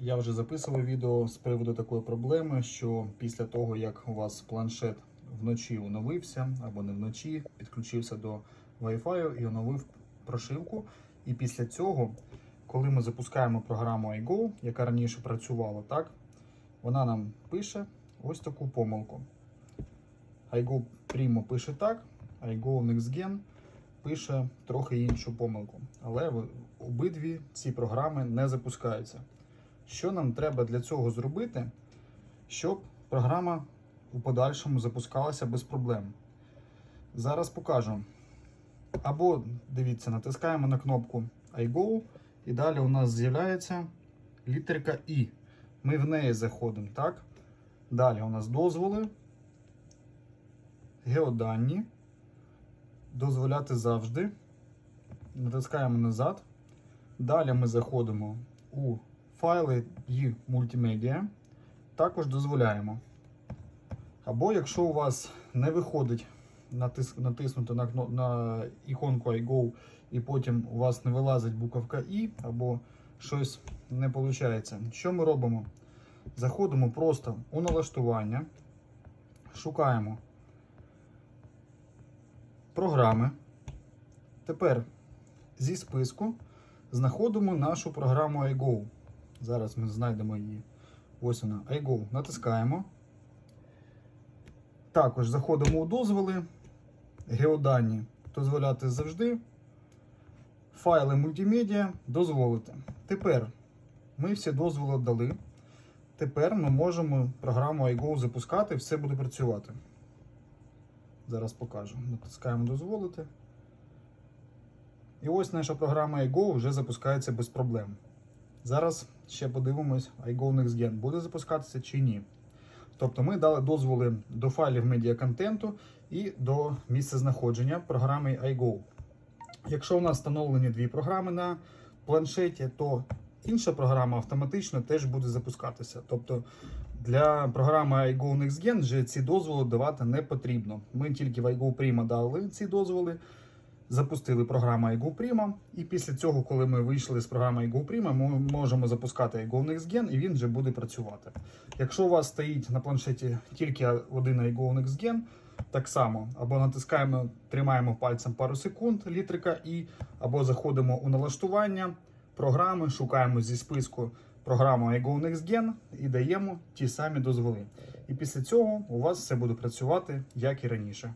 Я вже записував відео з приводу такої проблеми, що після того, як у вас планшет вночі оновився або не вночі, підключився до Wi-Fi і оновив прошивку. І після цього, коли ми запускаємо програму iGo, яка раніше працювала, так, вона нам пише ось таку помилку. iGo Primo пише так, iGo NextGen пише трохи іншу помилку. Але обидві ці програми не запускаються. Що нам треба для цього зробити, щоб програма у подальшому запускалася без проблем? Зараз покажу. Або дивіться, натискаємо на кнопку iGo, і далі у нас з'являється літерка І. Ми в неї заходимо, так? Далі у нас дозволи, геодані, дозволяти завжди. Натискаємо назад. Далі ми заходимо у файли і мультимедіа. Також дозволяємо. Або якщо у вас не виходить натис, натиснути на, на іконку iGo і потім у вас не вилазить буковка І, або щось не виходить, що ми робимо? Заходимо просто у налаштування, шукаємо програми. Тепер зі списку знаходимо нашу програму iGo. Зараз ми знайдемо її. Ось вона, iGo. Натискаємо. Також заходимо у дозволи, геодані дозволяти завжди. Файли мультимедіа дозволити. Тепер ми всі дозволи дали. Тепер ми можемо програму iGo запускати, все буде працювати. Зараз покажу. Натискаємо дозволити. І ось наша програма iGo вже запускається без проблем. Зараз ще подивимось, iGo NextGen буде запускатися чи ні. Тобто ми дали дозволи до файлів медіаконтенту і до місця знаходження програми iGo. Якщо у нас встановлені дві програми на планшеті, то інша програма автоматично теж буде запускатися. Тобто для програми iGo NextGen вже ці дозволи давати не потрібно. Ми тільки в iGo Prima дали ці дозволи, запустили програму iGo Prima, і після цього, коли ми вийшли з програми iGo Prima, ми можемо запускати iGo NextGen і він вже буде працювати. Якщо у вас стоїть на планшеті тільки один iGo NextGen, так само або натискаємо, тримаємо пальцем пару секунд, літрика І, або заходимо у налаштування програми, шукаємо зі списку програму iGo NextGen і даємо ті самі дозволи. І після цього у вас все буде працювати як і раніше.